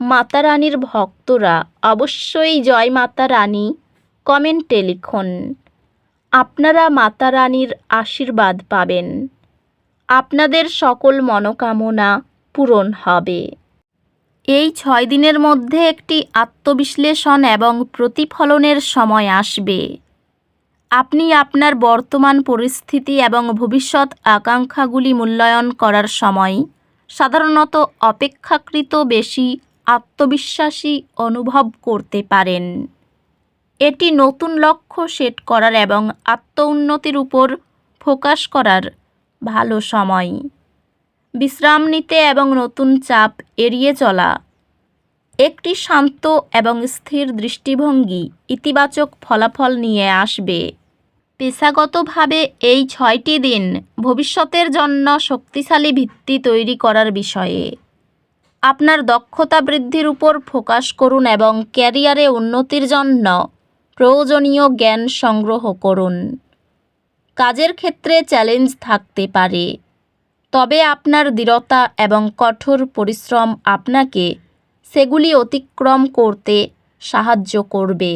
মাতা রানীর ভক্তরা অবশ্যই জয় মাতা রানী কমেন্টে লিখুন। আপনারা মাতা রানীর আশীর্বাদ পাবেন। আপনাদের সকল মনোকামনা পূরণ হবে। এই ছয় দিনের মধ্যে একটি আত্মবিশ্লেষণ এবং প্রতিফলনের সময় আসবে। আপনি আপনার বর্তমান পরিস্থিতি এবং ভবিষ্যৎ আকাঙ্ক্ষাগুলি মূল্যায়ন করার সময় সাধারণত অপেক্ষাকৃত বেশি আত্মবিশ্বাসী অনুভব করতে পারেন। এটি নতুন লক্ষ্য সেট করার এবং আত্ম উন্নতির উপর ফোকাস করার ভালো সময়। বিশ্রাম নিতে এবং নতুন চাপ এড়িয়ে চলা। একটি শান্ত এবং স্থির দৃষ্টিভঙ্গি ইতিবাচক ফলাফল নিয়ে আসবে। পেশাগতভাবে এই ছয়টি দিন ভবিষ্যতের জন্য শক্তিশালী ভিত্তি তৈরি করার বিষয়ে আপনার দক্ষতা বৃদ্ধির উপর ফোকাস করুন এবং ক্যারিয়ারে উন্নতির জন্য প্রয়োজনীয় জ্ঞান সংগ্রহ করুন। কাজের ক্ষেত্রে চ্যালেঞ্জ থাকতে পারে। তবে আপনার দৃঢ়তা এবং কঠোর পরিশ্রম আপনাকে সেগুলি অতিক্রম করতে সাহায্য করবে।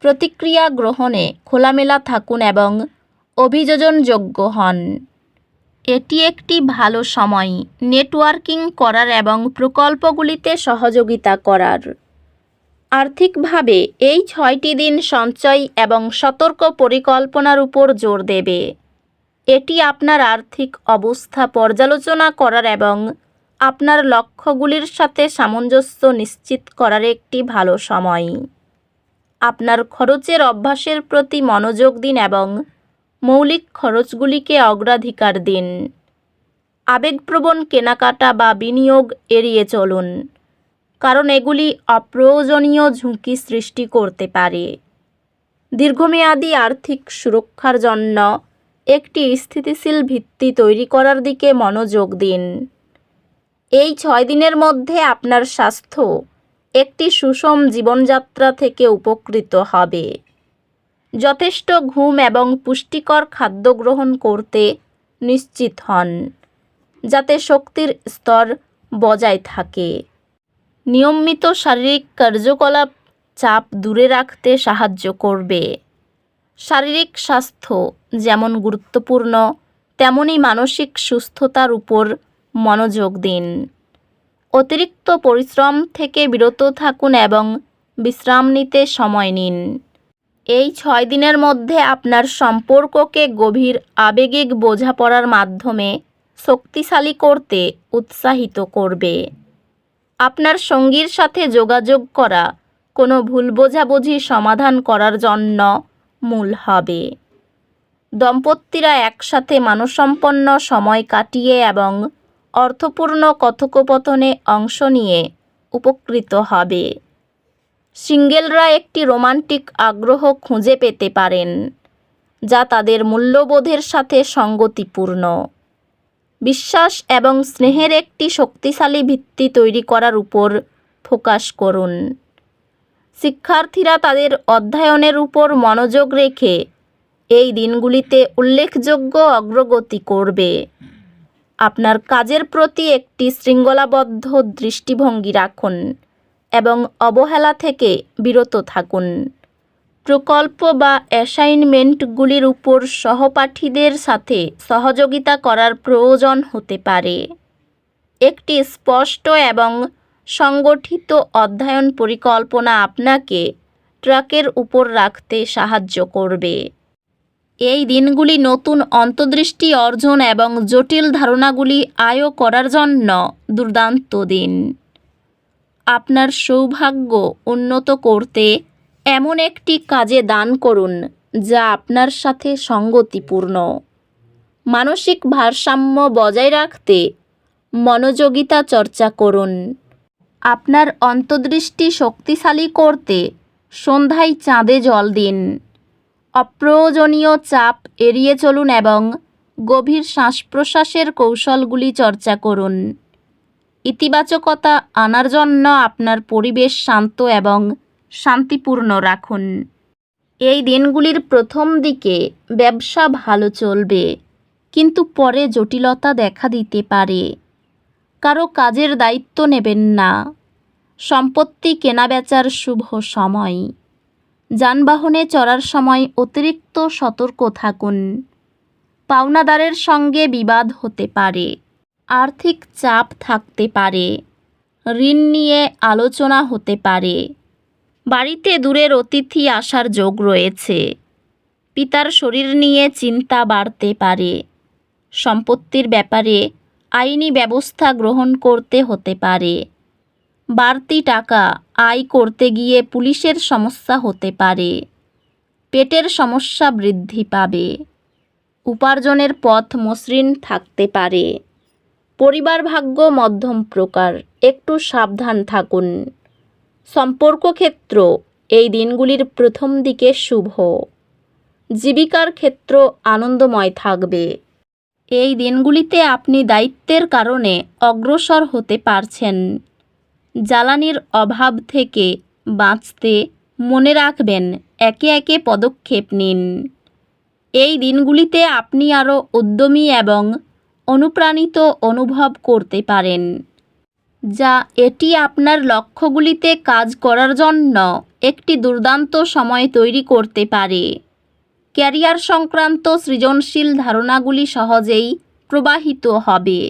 প্রতিক্রিয়া গ্রহণে খোলামেলা থাকুন এবং অভিযোজনযোগ্য হন। এটি একটি ভালো সময় নেটওয়ার্কিং করার এবং প্রকল্পগুলিতে সহযোগিতা করার। আর্থিকভাবে এই ছয়টি দিন সঞ্চয় এবং সতর্ক পরিকল্পনার উপর জোর দেবে। এটি আপনার আর্থিক অবস্থা পর্যালোচনা করার এবং আপনার লক্ষ্যগুলির সাথে সামঞ্জস্য নিশ্চিত করার একটি ভালো সময়। আপনার খরচের অভ্যাসের প্রতি মনোযোগ দিন এবং মৌলিক খরচগুলিকে অগ্রাধিকার দিন। আবেগপ্রবণ কেনাকাটা বা বিনিয়োগ এড়িয়ে চলুন, কারণ এগুলি অপ্রয়োজনীয় ঝুঁকি সৃষ্টি করতে পারে। দীর্ঘমেয়াদী আর্থিক সুরক্ষার জন্য একটি স্থিতিশীল ভিত্তি তৈরি করার দিকে মনোযোগ দিন। এই ছয় দিনের মধ্যে আপনার স্বাস্থ্য একটি সুষম জীবনযাত্রা থেকে উপকৃত হবে। যথেষ্ট ঘুম এবং পুষ্টিকর খাদ্য গ্রহণ করতে নিশ্চিত হন, যাতে শক্তির স্তর বজায় থাকে। নিয়মিত শারীরিক কার্যকলাপ চাপ দূরে রাখতে সাহায্য করবে। শারীরিক স্বাস্থ্য যেমন গুরুত্বপূর্ণ তেমনই মানসিক সুস্থতার উপর মনোযোগ দিন। অতিরিক্ত পরিশ্রম থেকে বিরত থাকুন এবং বিশ্রাম নিতে সময় নিন। এই ছয় দিনের মধ্যে আপনার সম্পর্ককে গভীর আবেগিক বোঝাপড়ার মাধ্যমে শক্তিশালী করতে উৎসাহিত করবে। আপনার সঙ্গীর সাথে যোগাযোগ করা কোনো ভুল বোঝাবুঝি সমাধান করার জন্য মূল হবে। দম্পতিরা একসাথে মানসম্পন্ন সময় কাটিয়ে এবং অর্থপূর্ণ কথোপকথনে অংশ নিয়ে উপকৃত হবে। সিঙ্গেলরা একটি রোমান্টিক আগ্রহ খুঁজে পেতে পারেন, যা তাদের মূল্যবোধের সাথে সঙ্গতিপূর্ণ। বিশ্বাস এবং স্নেহের একটি শক্তিশালী ভিত্তি তৈরি করার উপর ফোকাস করুন। শিক্ষার্থীরা তাদের অধ্যয়নের উপর মনোযোগ রেখে এই দিনগুলিতে উল্লেখযোগ্য অগ্রগতি করবে। আপনার কাজের প্রতি একটি শৃঙ্খলাবদ্ধ দৃষ্টিভঙ্গি রাখুন। এবং অবহেলা থেকে বিরত থাকুন। প্রকল্প বা অ্যাসাইনমেন্টগুলির উপর সহপাঠীদের সাথে সহযোগিতা করার প্রয়োজন হতে পারে। একটি স্পষ্ট এবং সংগঠিত অধ্যয়ন পরিকল্পনা আপনাকে ট্রাকের উপর রাখতে সাহায্য করবে। এই দিনগুলি নতুন অন্তর্দৃষ্টি অর্জন এবং জটিল ধারণাগুলি আয় করার জন্য দুর্দান্ত দিন। আপনার সৌভাগ্য উন্নত করতে এমন একটি কাজে দান করুন, যা আপনার সাথে সঙ্গতিপূর্ণ। মানসিক ভারসাম্য বজায় রাখতে মনোযোগিতা চর্চা করুন। আপনার অন্তর্দৃষ্টি শক্তিশালী করতে সন্ধ্যায় চাঁদে জল দিন। অপ্রয়োজনীয় চাপ এড়িয়ে চলুন এবং গভীর শ্বাস প্রশ্বাসের কৌশলগুলি চর্চা করুন। ইতিবাচকতা আনার জন্য আপনার পরিবেশ শান্ত এবং শান্তিপূর্ণ রাখুন। এই দিনগুলির প্রথম দিকে ব্যবসা ভালো চলবে, কিন্তু পরে জটিলতা দেখা দিতে পারে। কারও কাজের দায়িত্ব নেবেন না। সম্পত্তি কেনাবেচার শুভ সময়। যানবাহনে চড়ার সময় অতিরিক্ত সতর্ক থাকুন। পাওনাদারের সঙ্গে বিবাদ হতে পারে। আর্থিক চাপ থাকতে পারে। ঋণ নিয়ে আলোচনা হতে পারে। বাড়িতে দূরের অতিথি আসার যোগ রয়েছে। পিতার শরীর নিয়ে চিন্তা বাড়তে পারে। সম্পত্তির ব্যাপারে আইনি ব্যবস্থা গ্রহণ করতে হতে পারে। বাড়তি টাকা আয় করতে গিয়ে পুলিশের সমস্যা হতে পারে। পেটের সমস্যা বৃদ্ধি পাবে। উপার্জনের পথ মসৃণ থাকতে পারে। পরিবার ভাগ্য মধ্যম প্রকার, একটু সাবধান থাকুন। সম্পর্ক ক্ষেত্র, এই দিনগুলির প্রথম দিকে শুভ। জীবিকার ক্ষেত্র আনন্দময় থাকবে। এই দিনগুলিতে আপনি দায়িত্বের কারণে অগ্রসর হতে পারছেন। জ্বালানির অভাব থেকে বাঁচতে মনে রাখবেন, একে একে পদক্ষেপ নিন। এই দিনগুলিতে আপনি আরও উদ্যমী এবং অনুপ্রাণিত অনুভব করতে পারেন, যা এটি আপনার লক্ষ্যগুলিতে কাজ করার জন্য একটি দুর্দান্ত সময় তৈরি করতে পারে। ক্যারিয়ার সংক্রান্ত সৃজনশীল ধারণাগুলি সহজেই প্রবাহিত হবে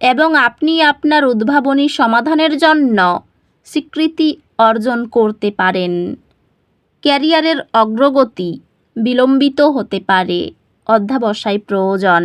এবং আপনি আপনার উদ্ভাবনী সমাধানের জন্য স্বীকৃতি অর্জন করতে পারেন। ক্যারিয়ারের অগ্রগতি বিলম্বিত হতে পারে, অধ্যাবসায় প্রয়োজন।